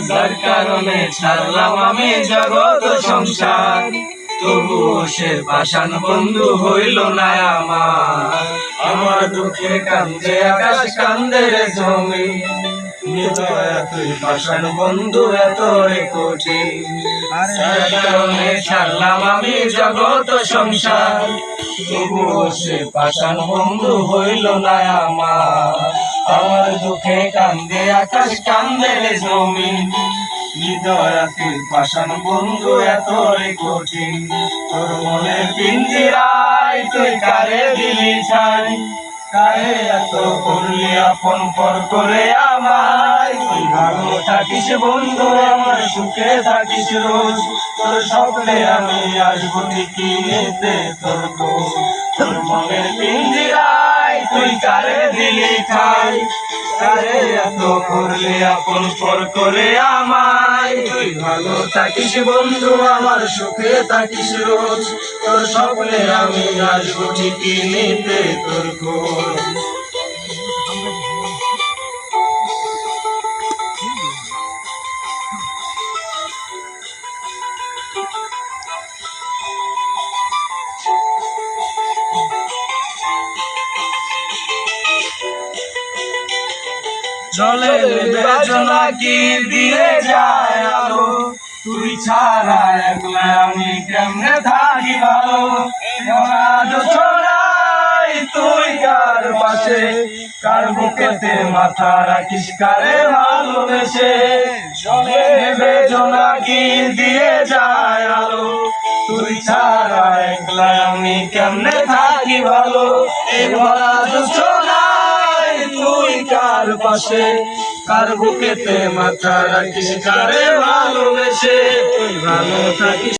যার কারণে ছাড়লাম আমি জগৎ সংসার। তবুও সে পাষাণ বন্ধু হইল না আমার। আমার দুঃখে কান্দে আকাশ কান্দে রে জমি। তুই পাষাণ বন্ধু এত রে কঠিন। কারণে ছাড়লাম আমি জগৎ সংসার। তবুও সে পাষাণ বন্ধু হইল না আমার। আমার দুঃখে কান্দে, আকাশ কান্দে রে জমি হৃদয়াতে পাষাণ বন্ধু এত কঠিন। তোর মনে পিঞ্জিরাই তুই কারে দিলি ছাই? কারে এত করলি আপন পর করে আমায়? তুই ভালো থাকিস বন্ধু, আমার সুখে থাকিস রোজ। তোর স্বপ্নে আমি আসব ঠিকই নিতে তোর তোর পিঞ্জিরাই তুই কারে দিলি খাই? আমায়? থাকিস বন্ধু, আমার সুখে থাকিস রোজ। তোর স্বপ্নে আমি আসব ঠিকই নিতে তোর খোঁজ। জলে বেদনা কি দিয়ে যায় আলো। তুই ছাড়া একলা আমি কেমনে থাকি ভালো? মহাজ ছড়াই তুই পাশে? কার মাথা রাখিস কারে ভালোবেসে? জলে বেদনা কি দিয়ে যায় আলো। তুই ছাড়া একলা আমি কেমনে থাকি ভালো? এই তুই কার পাশে। কার বুকেতে মাথা রাখিস কারে ভালোবেসে? তুই ভালো থাকিস।